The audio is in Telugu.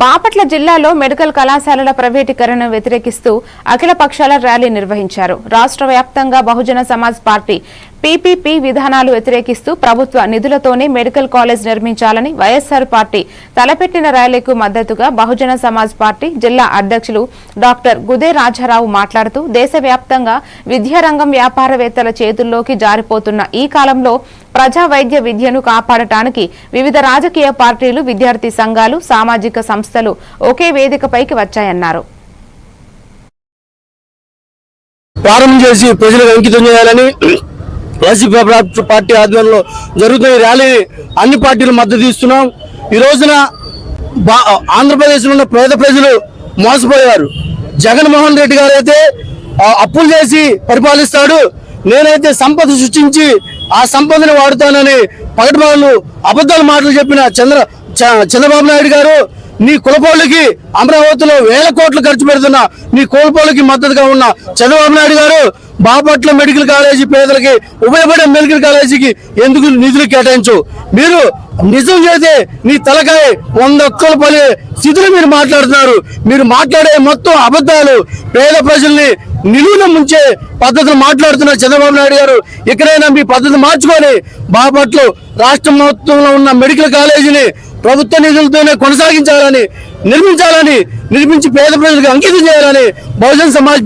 బాపట్ల జిల్లాలో మెడికల్ కళాశాలల ప్రైవేటీకరణను వ్యతిరేకిస్తూ అఖిల పక్షాల ర్యాలీ నిర్వహించారు. రాష్ట్ర వ్యాప్తంగా బహుజన సమాజ్ పార్టీ పీపీపీ విధానాలు వ్యతిరేకిస్తూ ప్రభుత్వ నిధులతోనే మెడికల్ కాలేజ్ నిర్మించాలని వైఎస్సార్ పార్టీ తలపెట్టిన ర్యాలీకు మద్దతుగా బహుజన సమాజ్ పార్టీ జిల్లా అధ్యక్షులు డాక్టర్ గుదే రాజారావు మాట్లాడుతూ దేశవ్యాప్తంగా విద్యారంగం వ్యాపారవేత్తల చేతుల్లోకి జారిపోతున్న ఈ కాలంలో ప్రజా వైద్య విద్యను కాపాడటానికి వివిధ రాజకీయ పార్టీలు విద్యార్థి సంఘాలు సామాజిక సంస్థలు ఒకే వేదికపైకి వచ్చాయన్నారు. ప్రారంభం చేసి ప్రజలకు అంకితం చేయాలని వైసీపీ పార్టీ ఆధ్వర్యంలో జరుగుతున్న ఈ ర్యాలీని అన్ని పార్టీలు మద్దతు ఇస్తున్నాం. ఈ రోజున బా ఆంధ్రప్రదేశ్లో ఉన్న పేద ప్రజలు మోసపోయారు. జగన్మోహన్ రెడ్డి గారు అయితే అప్పులు చేసి పరిపాలిస్తాడు. నేనైతే సంపద సృష్టించి ఆ సంపదని వాడుతానని పగటిమాలు అబద్ధాలు మాటలు చెప్పిన చంద్ర చంద్రబాబు నాయుడు గారు నీ కులపోళ్ళకి అమరావతిలో వేల కోట్లు ఖర్చు పెడుతున్న నీ కులపోళ్ళకి మద్దతుగా ఉన్న చంద్రబాబు నాయుడు గారు బాపట్ల మెడికల్ కాలేజీ పేదలకి ఉపయోగపడే మెడికల్ కాలేజీకి ఎందుకు నిధులు కేటాయించు? మీరు నిజం చేస్తే నీ తలకాయ వంద ఒక్కలు పని స్థితిలో మీరు మాట్లాడుతున్నారు. మీరు మాట్లాడే మొత్తం అబద్ధాలు పేద ప్రజల్ని నిలువున ముంచే పద్ధతులు మాట్లాడుతున్నారు చంద్రబాబు నాయుడు గారు ఇక్కడైనా మీ పద్ధతి మార్చుకొని బాపట్ల రాష్ట్ర మొత్తంలో ఉన్న మెడికల్ కాలేజీని ప్రభుత్వ నిధులతోనే కొనసాగించాలని నిర్మించాలని నిర్మించి పేద ప్రజలకు అంకితం చేయాలని బహుజన్ సమాజ్